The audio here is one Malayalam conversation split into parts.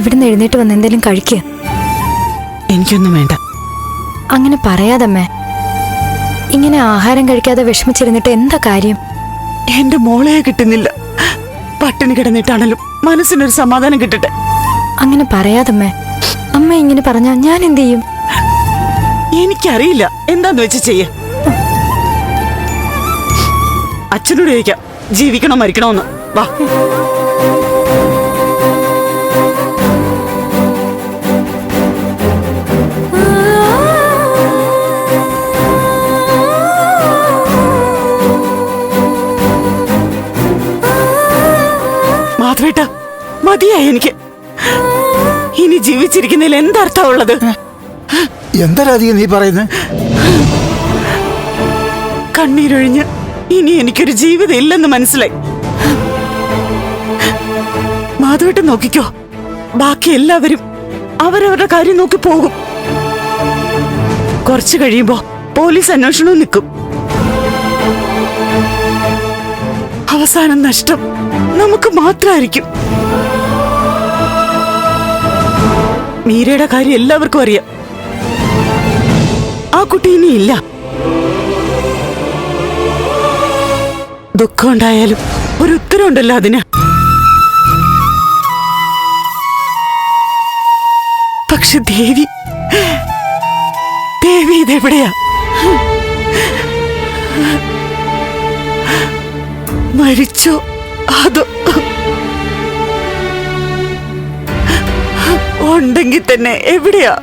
ഇവിടുന്ന് എഴുന്നേറ്റ് വന്ന് എന്തെങ്കിലും കഴിക്കുക എനിക്കൊന്നും വേണ്ട. അങ്ങനെ പറയാതമ്മേ. ഇങ്ങനെ ആഹാരം കഴിക്കാതെ വിഷമിച്ചിരുന്നിട്ട് എന്താ കാര്യം? എന്റെ മോളെ കിട്ടുന്നില്ല. പട്ടിണി കിടന്നിട്ടാണല്ലോ മനസ്സിനൊരു സമാധാനം കിട്ടട്ടെ. അങ്ങനെ പറയാതമ്മേ. അമ്മ ഇങ്ങനെ പറഞ്ഞാ ഞാൻ എന്ത് ചെയ്യും? എനിക്കറിയില്ല. എന്താന്ന് വെച്ച് ചെയ്യ. അച്ഛനോട് ചോദിക്കാം. ജീവിക്കണോ മരിക്കണോന്ന്. വാ. മതിയായി എനിക്ക്. ഇനി ജീവിച്ചിരിക്കുന്നതിൽ എന്തർത്ഥമുള്ളത്? എന്താ രാധിക നീ പറയുന്നത് കണ്ണീരൊഴിഞ്ഞ് ഇനി എനിക്കൊരു ജീവിതം ഇല്ലെന്ന് മനസ്സിലായി. മാധവട്ടം നോക്കിക്കോ. ബാക്കി എല്ലാവരും അവരവരുടെ കാര്യം നോക്കി പോകും. കുറച്ചു കഴിയുമ്പോ പോലീസ് അന്വേഷണവും നിൽക്കും. അവസാനം നഷ്ടം നമുക്ക് മാത്രമായിരിക്കും. മീരയുടെ കാര്യം എല്ലാവർക്കും അറിയാം. ആ കുട്ടി ഇനിയില്ല ദുഃഖം ഉണ്ടായാലും ഒരു ഉത്തരവുണ്ടല്ലോ അതിന്. പക്ഷെ ദേവി ദേവി ഇതെവിടെയാ? മരിച്ചോ? അതോ ഉണ്ടെങ്കിൽ തന്നെ എവിടെയാ?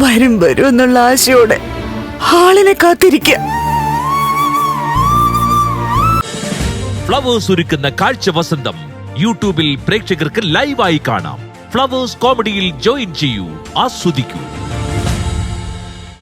വരും വരും എന്നുള്ള ആശയോടെ ആളിനെ കാത്തിരിക്കുക ഫ്ലവേഴ്സ് ഒരുക്കുന്ന കാഴ്ച വസന്തം യൂട്യൂബിൽ പ്രേക്ഷകർക്ക് ലൈവായി കാണാം. ഫ്ലവേഴ്സ് കോമഡിയിൽ ജോയിൻ ചെയ്യൂ ആസ്വദിക്കൂ.